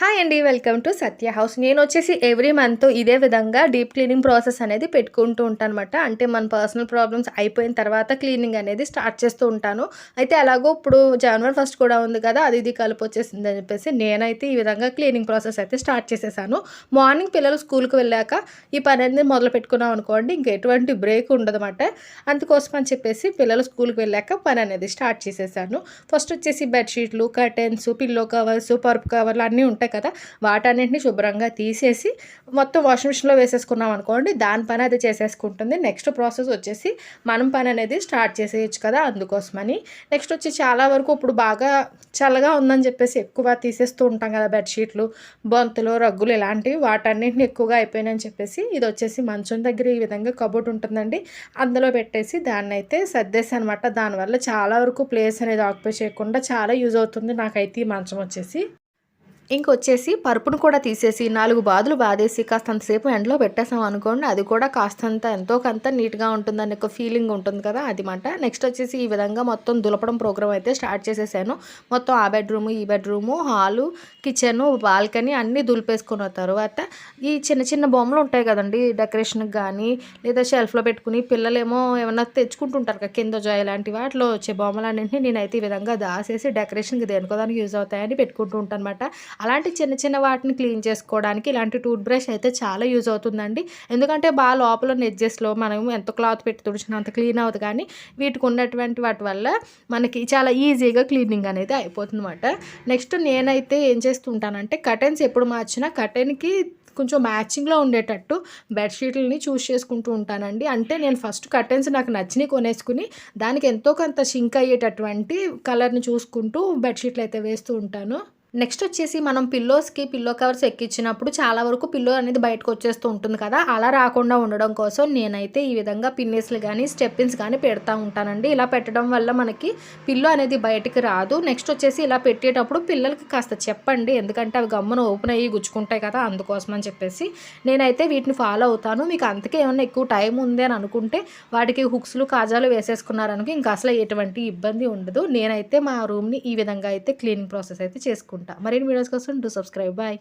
Hi అండి welcome to Satya house నేను వచ్చేసి ఎవ్రీ మంత్ ఇదే విధంగా డీప్ క్లీనింగ్ ప్రాసెస్ అనేది పెట్టుకుంటూ ఉంటాను అనమాట అంటే మన పర్సనల్ ప్రాబ్లమ్స్ అయిపోయిన తర్వాత క్లీనింగ్ అనేది స్టార్ట్ చేస్తూ ఉంటాను. అయితే అలాగో ఇప్పుడు జనవరి ఫస్ట్ కూడా ఉంది కదా అది ఇది కలిపి వచ్చేసింది అని చెప్పేసి నేనైతే ఈ విధంగా క్లీనింగ్ ప్రాసెస్ అయితే స్టార్ట్ చేసేసాను. మార్నింగ్ పిల్లలు స్కూల్కి వెళ్ళాక ఈ పని అనేది మొదలు పెట్టుకున్నాం అనుకోండి ఇంక ఎటువంటి బ్రేక్ ఉండదన్నమాట. అందుకోసం అని చెప్పేసి పిల్లలు స్కూల్కి వెళ్ళాక పని అనేది స్టార్ట్ చేసేసాను. ఫస్ట్ వచ్చేసి బెడ్షీట్లు కర్టెన్స్ పిల్లో కవర్స్ పరుపు కవర్లు అన్నీ ఉంటాయి కదా. వాటన్నింటినీ శుభ్రంగా తీసేసి మొత్తం వాషింగ్ మిషన్లో వేసేసుకున్నాం అనుకోండి దాని పని అది చేసేసుకుంటుంది. నెక్స్ట్ ప్రాసెస్ వచ్చేసి మనం పని అనేది స్టార్ట్ చేసేయచ్చు కదా అందుకోసమని. నెక్స్ట్ వచ్చి చాలా వరకు ఇప్పుడు బాగా చల్లగా ఉందని చెప్పేసి ఎక్కువ తీసేస్తూ ఉంటాం కదా బెడ్షీట్లు బొంతులు రగ్గులు ఇలాంటివి. వాటన్నింటిని ఎక్కువగా అయిపోయినాయని చెప్పేసి ఇది వచ్చేసి మంచం దగ్గర ఈ విధంగా కబోర్డ్ ఉంటుందండి. అందులో పెట్టేసి దాన్ని అయితే సర్దేసి అనమాట దానివల్ల చాలా వరకు ప్లేస్ అనేది ఆక్యుపై చేయకుండా చాలా యూజ్ అవుతుంది నాకైతే ఈ మంచం వచ్చేసి. ఇంకొచ్చేసి పరుపును కూడా తీసేసి నాలుగు బాదులు బాధేసి కాస్తంతసేపు ఎండలో పెట్టేసాం అనుకోండి అది కూడా కాస్తంత ఎంతో కొంత నీట్గా ఉంటుందని ఒక ఫీలింగ్ ఉంటుంది కదా అది మాట. నెక్స్ట్ వచ్చేసి ఈ విధంగా మొత్తం దులపడం ప్రోగ్రామ్ అయితే స్టార్ట్ చేసేసాను. మొత్తం ఆ బెడ్రూమ్ ఈ బెడ్రూము హాలు కిచెను బాల్కనీ అన్నీ దులిపేసుకున్న తర్వాత ఈ చిన్న చిన్న బొమ్మలు ఉంటాయి కదండి డెకరేషన్కి కానీ లేదా షెల్ఫ్లో పెట్టుకుని పిల్లలేమో ఏమన్నా తెచ్చుకుంటుంటారు కదా కింద జాయ్ లాంటి వాటిలో వచ్చే బొమ్మలు అన్నింటినీ నేనైతే ఈ విధంగా దాసేసి డెకరేషన్కి దేనికోదానికి యూజ్ అవుతాయని పెట్టుకుంటూ ఉంటాను అనమాట అలాంటి చిన్న చిన్న వాటిని క్లీన్ చేసుకోవడానికి ఇలాంటి టూత్ బ్రష్ అయితే చాలా యూజ్ అవుతుందండి. ఎందుకంటే బాగా లోపల నెడ్జెస్లో మనం ఎంత క్లాత్ పెట్టి తుడిచినా అంత క్లీన్ అవుతుంది కానీ వీటికి ఉన్నటువంటి వాటి వల్ల మనకి చాలా ఈజీగా క్లీనింగ్ అనేది అయిపోతుందన్నమాట. నెక్స్ట్ నేనైతే ఏం చేస్తుంటానంటే కటన్స్ ఎప్పుడు మార్చినా కటన్కి కొంచెం మ్యాచింగ్లో ఉండేటట్టు బెడ్షీట్లని చూస్ చేసుకుంటూ ఉంటానండి. అంటే నేను ఫస్ట్ కర్టెన్స్ నాకు నచ్చినవి కొనేసుకుని దానికి ఎంతో కొంత షింక్ అయ్యేటటువంటి కలర్ని చూసుకుంటూ బెడ్షీట్లు అయితే వేస్తూ ఉంటాను. నెక్స్ట్ వచ్చేసి మనం పిల్లోస్కి పిల్లో కవర్స్ ఎక్కించినప్పుడు చాలా వరకు పిల్లో అనేది బయటకు వచ్చేస్తూ ఉంటుంది కదా. అలా రాకుండా ఉండడం కోసం నేనైతే ఈ విధంగా పిన్నేస్లు కానీ స్టెప్పిన్స్ కానీ పెడతా ఉంటానండి. ఇలా పెట్టడం వల్ల మనకి పిల్లో అనేది బయటికి రాదు. నెక్స్ట్ వచ్చేసి ఇలా పెట్టేటప్పుడు పిల్లలకి కాస్త చెప్పండి. ఎందుకంటే అవి గమ్మున ఓపెన్ అయ్యి గుచ్చుకుంటాయి కదా అందుకోసం అని చెప్పేసి నేనైతే వీటిని ఫాలో అవుతాను. మీకు అంతకే ఏమన్నా ఎక్కువ టైం ఉంది అని అనుకుంటే వాటికి హుక్స్లు కాజాలు వేసేసుకున్నారనుకో ఇంకా అసలు ఎటువంటి ఇబ్బంది ఉండదు. నేనైతే మా రూమ్ని ఈ విధంగా అయితే క్లీనింగ్ ప్రాసెస్ అయితే చేసుకుంటాను మరిన్ని వీడియోస్ కోసం డూ సబ్స్క్రైబ్ బాయ్